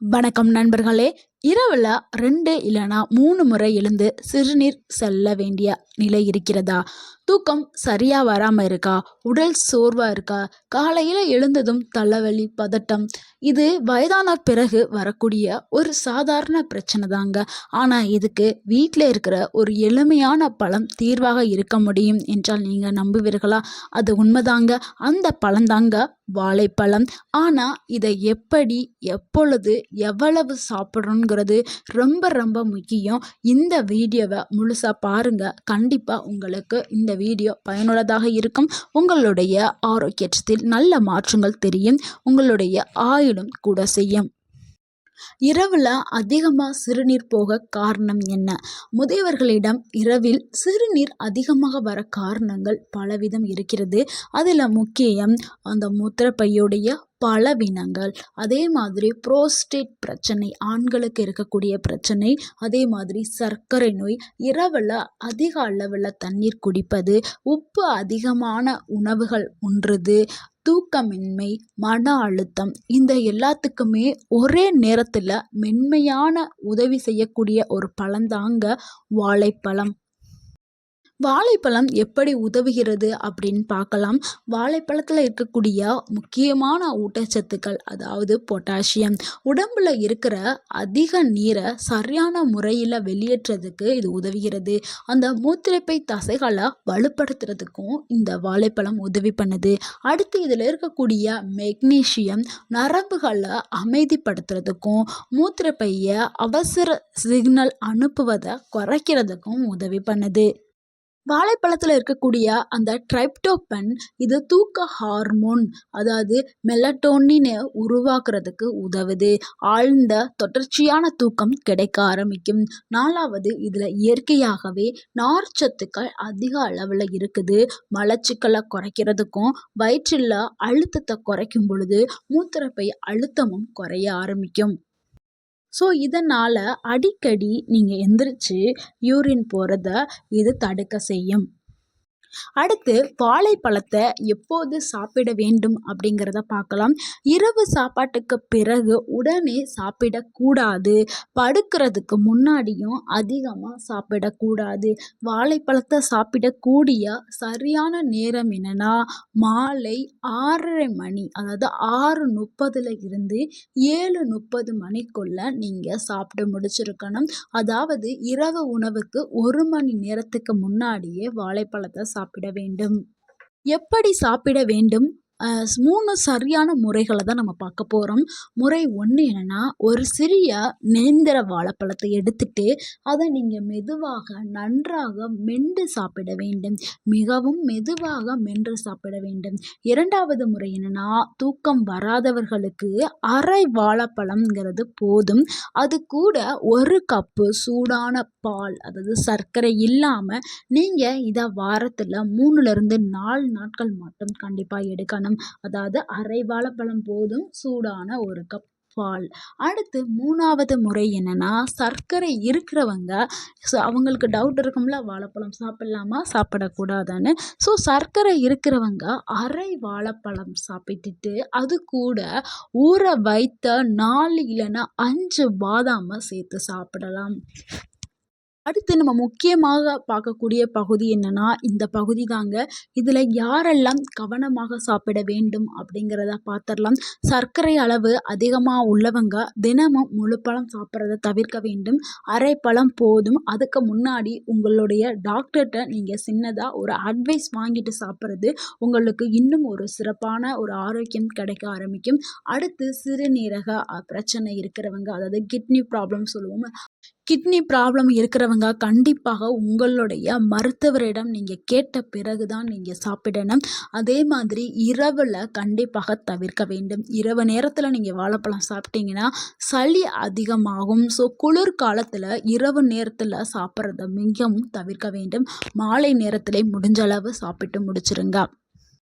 வணக்கம் நண்பர்களே. இரவில் ரெண்டு இல்லைனா மூணு முறை எழுந்து சிறுநீர் செல்ல வேண்டிய நிலை இருக்கிறதா? தூக்கம் சரியாக வராமல் இருக்கா? உடல் சோர்வாக இருக்கா? காலையில் எழுந்ததும் தலைவலி பதட்டம் இது வயதான பிறகு வரக்கூடிய ஒரு சாதாரண பிரச்சனை தாங்க. ஆனால் இதுக்கு வீட்டில் இருக்கிற ஒரு எளிமையான பழம் தீர்வாக இருக்க முடியும் என்றால் நீங்கள் நம்புவீர்களா? அது உண்மைதாங்க. அந்த பழந்தாங்க வாழைப்பழம். ஆனால் இதை எப்படி எப்பொழுது எவ்வளவு சாப்பிட்றோங்கிறது ரொம்ப ரொம்ப முக்கியம். இந்த வீடியோவை முழுசாக பாருங்கள் கண்டிப்பாக உங்களுக்கு இந்த வீடியோ பயனுள்ளதாக இருக்கும். உங்களுடைய ஆரோக்கியத்தில் நல்ல மாற்றங்கள் தெரியும். உங்களுடைய ஆயுளும் கூட செய்யும். இரவில் அதிகமாக சிறுநீர் போக காரணம் என்ன? முதியவர்களிடம் இரவில் சிறுநீர் அதிகமாக வர காரணங்கள் பலவிதம் இருக்கிறது. அதில் முக்கியம் அந்த மூத்திரப்பையுடைய பலவீனங்கள். அதே மாதிரி புரோஸ்டேட் பிரச்சனை ஆண்களுக்கு இருக்கக்கூடிய பிரச்சனை அதே மாதிரி சர்க்கரை நோய் இரவில் அதிக அளவில் தண்ணீர் குடிப்பது உப்பு அதிகமான உணவுகள் உண்றது தூக்கமின்மை மன அழுத்தம் இந்த எல்லாத்துக்குமே ஒரே நேரத்தில் மென்மையான உதவி செய்யக்கூடிய ஒரு பழந்தாங்க வாழைப்பழம். வாழைப்பழம் எப்படி உதவுகிறது அப்படின்னு பார்க்கலாம். வாழைப்பழத்தில் இருக்கக்கூடிய முக்கியமான ஊட்டச்சத்துக்கள் அதாவது பொட்டாசியம். உடம்பில் இருக்கிற அதிக நீரை சரியான முறையில் வெளியேற்றதுக்கு இது உதவுகிறது. அந்த மூத்திரைப்பை தசைகளை வலுப்படுத்துறதுக்கும் இந்த வாழைப்பழம் உதவி பண்ணுது. அடுத்து இதில் இருக்கக்கூடிய மெக்னீஷியம் நரம்புகளை அமைதிப்படுத்துறதுக்கும் மூத்திரப்பையை அவசர சிக்னல் அனுப்புவதை குறைக்கிறதுக்கும் உதவி பண்ணுது. வாழைப்பழத்தில் இருக்கக்கூடிய அந்த ட்ரைப்டோபன் இது தூக்க ஹார்மோன் அதாவது மெலட்டோனினை உருவாக்குறதுக்கு உதவுது. ஆழ்ந்த தொடர்ச்சியான தூக்கம் கிடைக்க ஆரம்பிக்கும். நாலாவது இதில் இயற்கையாகவே நார்ச்சத்துக்கள் அதிக அளவில் இருக்குது. மலச்சிக்கலை குறைக்கிறதுக்கும் வயிற்றில் அழுத்தத்தை குறைக்கும் பொழுது மூத்திரப்பை அழுத்தமும் குறைய ஆரம்பிக்கும். ஸோ இதனால் அடிக்கடி நீங்கள் எந்திரிச்சு யூரின் போகிறத இது தடுக்க செய்யும். அடுத்து வாழைப்பழத்தை எப்போது சாப்பிட வேண்டும் அப்படிங்கிறத பார்க்கலாம். இரவு சாப்பாட்டுக்கு பிறகு உடனே சாப்பிடக்கூடாது. படுக்கிறதுக்கு முன்னாடியும் அதிகமாக சாப்பிடக்கூடாது. வாழைப்பழத்தை சாப்பிடக்கூடிய சரியான நேரம் என்னென்னா மாலை ஆறரை மணி அதாவது ஆறு முப்பதில் இருந்து ஏழு முப்பது மணிக்குள்ளே நீங்கள் சாப்பிட முடிச்சிருக்கணும். அதாவது இரவு உணவுக்கு ஒரு மணி நேரத்துக்கு முன்னாடியே வாழைப்பழத்தை சாப்பிட வேண்டும். எப்படி சாப்பிட வேண்டும்? மூணு சரியான முறைகளை தான் நம்ம பார்க்க போகிறோம் முறை ஒன்று என்னென்னா ஒரு சிறிய நேந்திர வாழைப்பழத்தை எடுத்துட்டு அதை நீங்கள் மெதுவாக நன்றாக மென்று சாப்பிட வேண்டும். மிகவும் மெதுவாக மென்று சாப்பிட வேண்டும். இரண்டாவது முறை என்னென்னா தூக்கம் வராதவர்களுக்கு அரை வாழைப்பழம்ங்கிறது போதும். அது கூட ஒரு கப்பு சூடான பால் அதாவது சர்க்கரை இல்லாமல் நீங்கள் இதை வாரத்தில் மூணுலேருந்து நாலு நாட்கள் மட்டும் கண்டிப்பாக எடுக்கணும். பழம் அதாவது அரை வாழைப்பழம் போதும் சூடான ஒரு கப் பால். அடுத்து மூணாவது முறை என்னென்னா சர்க்கரை இருக்கிறவங்க ஸோ அவங்களுக்கு டவுட் இருக்கும்ல வாழைப்பழம் சாப்பிட்லாமா சாப்பிடக்கூடாதான்னு. ஸோ சர்க்கரை இருக்கிறவங்க அரை வாழைப்பழம் சாப்பிட்டுட்டு அது கூட ஊற வைத்த நாலு இல்லைன்னா அஞ்சு பாதாமை சேர்த்து சாப்பிடலாம். அடுத்து நம்ம முக்கியமாக பார்க்கக்கூடிய பகுதி என்னென்னா இந்த பகுதி தாங்க. இதில் யாரெல்லாம் கவனமாக சாப்பிட வேண்டும் அப்படிங்கிறத பார்த்துடலாம். சர்க்கரை அளவு அதிகமாக உள்ளவங்க தினமும் முழு பழம் சாப்பிட்றத தவிர்க்க வேண்டும். அரை பழம் போதும். அதுக்கு முன்னாடி உங்களுடைய டாக்டர்கிட்ட நீங்கள் சின்னதாக ஒரு அட்வைஸ் வாங்கிட்டு சாப்பிட்றது உங்களுக்கு இன்னும் ஒரு சிறப்பான ஒரு ஆரோக்கியம் கிடைக்க ஆரம்பிக்கும். அடுத்து சிறுநீரக பிரச்சனை இருக்கிறவங்க அதாவது கிட்னி ப்ராப்ளம் சொல்லுவோம். கிட்னி ப்ராப்ளம் இருக்கிறவங்க கண்டிப்பாக உங்களுடைய மருத்துவரிடம் நீங்கள் கேட்ட பிறகு தான் நீங்கள் சாப்பிடணும். அதே மாதிரி இரவில் கண்டிப்பாக தவிர்க்க வேண்டும். இரவு நேரத்தில் நீங்கள் வாழைப்பழம் சாப்பிட்டீங்கன்னா சளி அதிகமாகும். ஸோ குளிர் காலத்தில் இரவு நேரத்தில் சாப்பிட்றத மிகவும் தவிர்க்க வேண்டும். மாலை நேரத்தில் முடிஞ்ச அளவு சாப்பிட்டு முடிச்சிருங்க.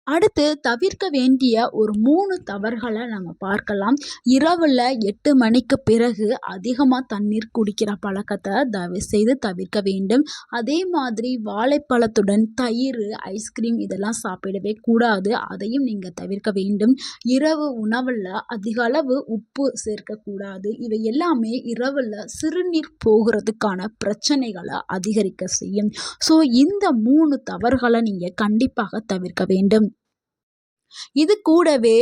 அடுத்து தவிர்க்க வேண்டிய ஒரு மூணு தவறுகளை நம்ம பார்க்கலாம். இரவில் எட்டு மணிக்கு பிறகு அதிகமாக தண்ணீர் குடிக்கிற பழக்கத்தை தயவு செய்து தவிர்க்க வேண்டும். அதே மாதிரி வாழைப்பழத்துடன் தயிர் ஐஸ்கிரீம் இதெல்லாம் சாப்பிடவே கூடாது. அதையும் நீங்கள் தவிர்க்க வேண்டும். இரவு உணவில் அதிக அளவு உப்பு சேர்க்கக்கூடாது இவை எல்லாமே இரவில் சிறுநீர் போகிறதுக்கான பிரச்சனைகளை அதிகரிக்க செய்யும். ஸோ இந்த மூணு தவறுகளை நீங்கள் கண்டிப்பாக தவிர்க்க வேண்டும். இது கூடவே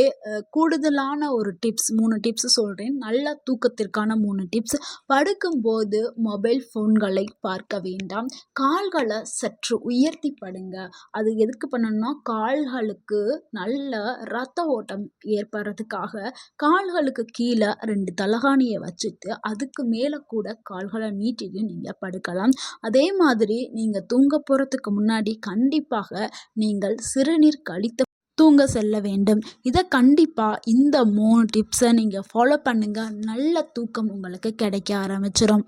கூடுதலான ஒரு டிப்ஸ் மூணு டிப்ஸ் சொல்கிறேன் நல்ல தூக்கத்திற்கான மூணு டிப்ஸ் படுக்கும்போது மொபைல் ஃபோன்களை பார்க்க வேண்டாம். கால்களை சற்று உயர்த்தி படுங்க. அது எதுக்கு பண்ணணும்னா கால்களுக்கு நல்ல ரத்த ஓட்டம் ஏற்படுறதுக்காக கால்களுக்கு கீழே ரெண்டு தலகாணியை வச்சுட்டு அதுக்கு மேலே கூட கால்களை நீட்டிட்டு நீங்கள் படுக்கலாம். அதே மாதிரி நீங்கள் தூங்க போகிறதுக்கு முன்னாடி கண்டிப்பாக நீங்கள் சிறுநீர் கழித்த தூங்க செல்ல வேண்டும். இதை கண்டிப்பாக இந்த மூணு டிப்ஸை நீங்கள் ஃபாலோ பண்ணுங்கள் நல்ல தூக்கம் உங்களுக்கு கிடைக்க ஆரம்பிச்சிடும்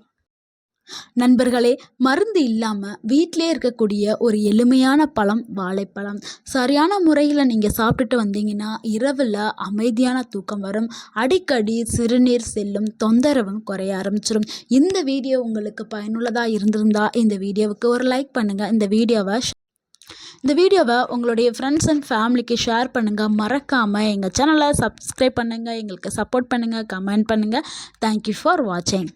நண்பர்களே மருந்து இல்லாமல் வீட்டிலே இருக்கக்கூடிய ஒரு எளிமையான பழம் வாழைப்பழம். சரியான முறையில் நீங்கள் சாப்பிட்டுட்டு வந்தீங்கன்னா இரவில் அமைதியான தூக்கம் வரும். அடிக்கடி சிறுநீர் செல்லும் தொந்தரவும் குறைய ஆரம்பிச்சிடும் இந்த வீடியோ உங்களுக்கு பயனுள்ளதாக இருந்திருந்தால் இந்த வீடியோவுக்கு ஒரு லைக் பண்ணுங்கள் இந்த வீடியோவை இந்த வீடியோவை உங்களுடைய ஃப்ரெண்ட்ஸ் அண்ட் ஃபேமிலிக்கு ஷேர் பண்ணுங்கள் மறக்காமல் எங்கள் சேனலை சப்ஸ்கிரைப் பண்ணுங்கள் எங்களுக்கு சப்போர்ட் பண்ணுங்கள் கமெண்ட் பண்ணுங்கள் தேங்க்யூ ஃபார் வாட்சிங்